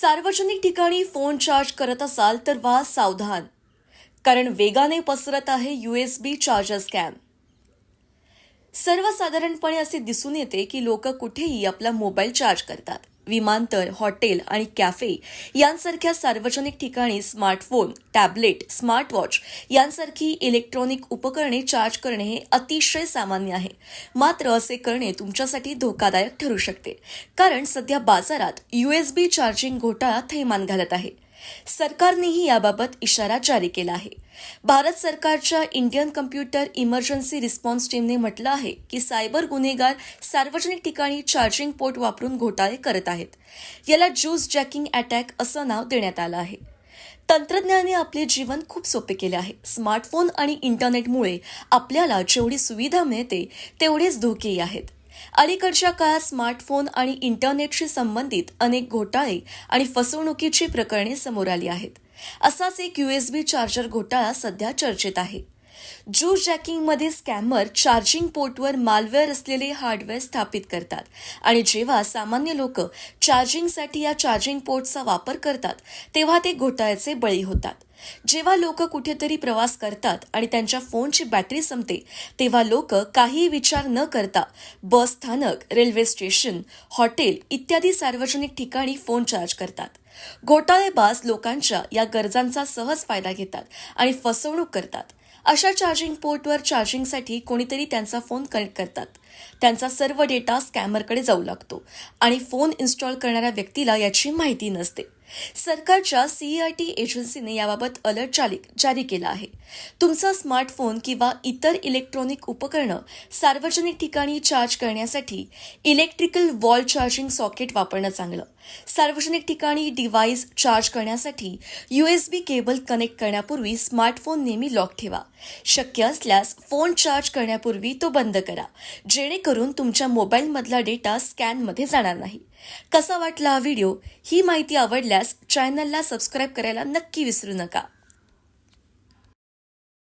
सार्वजनिक ठिकाणी phone charge करत असाल तर व्हा सावधान कारण वेगाने पसरत आहे यूएसबी चार्जर स्कॅम सर्वसाधारणपणे असे दिसून येते की लोक कुठेही आपला मोबाईल चार्ज करतात. विमानतळ हॉटेल आणि कॅफे यांसारख्या सार्वजनिक ठिकाणी स्मार्टफोन टॅबलेट स्मार्टवॉच यांसारखी इलेक्ट्रॉनिक उपकरणे चार्ज करणे हे अतिशय सामान्य आहे. मात्र असे करणे तुमच्यासाठी धोकादायक ठरू शकते. कारण सध्या बाजारात यूएसबी चार्जिंग घोटाळा थैमान घालत आहे. सरकारनेही याबाबत इशारा जारी केला आहे. भारत सरकारच्या इंडियन कम्प्युटर इमर्जन्सी रिस्पॉन्स टीमने म्हटलं आहे की सायबर गुन्हेगार सार्वजनिक ठिकाणी चार्जिंग पोर्ट वापरून घोटाळे करत आहेत. याला ज्यूस जॅकिंग अटॅक असं नाव देण्यात आलं आहे. तंत्रज्ञानाने आपले जीवन खूप सोपे केले आहे. स्मार्टफोन आणि इंटरनेटमुळे आपल्याला जेवढी सुविधा मिळते तेवढेच धोकेही आहेत. अलीकडच्या काळात स्मार्टफोन आणि इंटरनेटशी संबंधित अनेक घोटाळे आणि फसवणुकीची प्रकरणे समोर आली आहेत. असाच एक यूएसबी चार्जर घोटाळा सध्या चर्चेत आहे. जू जॅकिंगमध्ये स्कॅमर चार्जिंग पोर्टवर मालवेअर असलेले हार्डवेअर स्थापित करतात आणि जेव्हा सामान्य लोक चार्जिंगसाठी या चार्जिंग पोर्टचा वापर करतात तेव्हा ते घोटाळ्याचे बळी होतात. जेव्हा लोक कुठेतरी प्रवास करतात आणि त्यांच्या फोनची बॅटरी संपते तेव्हा लोक काही विचार न करता बस स्थानक रेल्वे स्टेशन हॉटेल इत्यादी सार्वजनिक ठिकाणी फोन चार्ज करतात. घोटाळेबाज लोकांच्या या गरजांचा सहज फायदा घेतात आणि फसवणूक करतात. अशा चार्जिंग पोर्टवर चार्जिंगसाठी कोणीतरी त्यांचा फोन कनेक्ट करतात. त्यांचा सर्व डेटा स्कॅमरकडे जाऊ लागतो आणि फोन इन्स्टॉल करणाऱ्या व्यक्तीला याची माहिती नसते. सरकारच्या सीईआरटी एजन्सीने याबाबत अलर्ट जारी जारी केला आहे. तुमचा स्मार्टफोन किंवा इतर इलेक्ट्रॉनिक उपकरणं सार्वजनिक ठिकाणी चार्ज करण्यासाठी इलेक्ट्रिकल वॉल चार्जिंग सॉकेट वापरणं चांगलं. सार्वजनिक ठिकाणी डिव्हाइस चार्ज करण्यासाठी यूएसबी केबल कनेक्ट करण्यापूर्वी स्मार्टफोन नेहमी लॉक ठेवा. शक्य असल्यास फोन चार्ज करण्यापूर्वी तो बंद करा जेणेकरून तुमच्या मोबाईलमधला डेटा स्कॅनमध्ये जाणार नाही. कसा वाटला हा व्हिडिओ? ही माहिती आवडल्यास चॅनलला सबस्क्राईब करायला नक्की विसरू नका.